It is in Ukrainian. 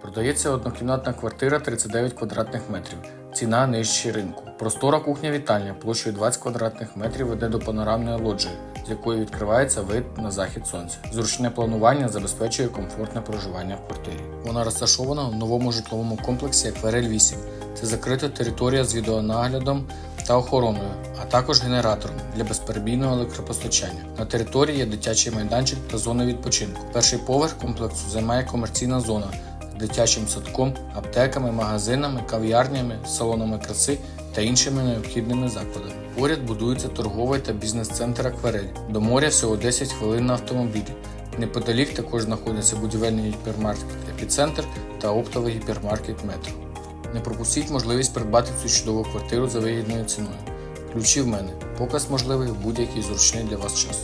Продається однокімнатна квартира 39 квадратних метрів. Ціна нижче ринку. Простора кухня вітальня площею 20 квадратних метрів веде до панорамної лоджії, з якої відкривається вид на захід сонця. Зручне планування забезпечує комфортне проживання в квартирі. Вона розташована в новому житловому комплексі Акварель 8. Це закрита територія з відеонаглядом та охороною, а також генератором для безперебійного електропостачання. На території є дитячий майданчик та зона відпочинку. Перший поверх комплексу займає комерційна зона дитячим садком, аптеками, магазинами, кав'ярнями, салонами краси та іншими необхідними закладами. Поряд будується торговий та бізнес-центр Акварель. До моря всього 10 хвилин на автомобілі. Неподалік також знаходиться будівельний гіпермаркет Епіцентр та оптовий гіпермаркет Метро. Не пропустіть можливість придбати цю чудову квартиру за вигідною ціною. Ключі в мене. Показ можливий в будь-який зручний для вас час.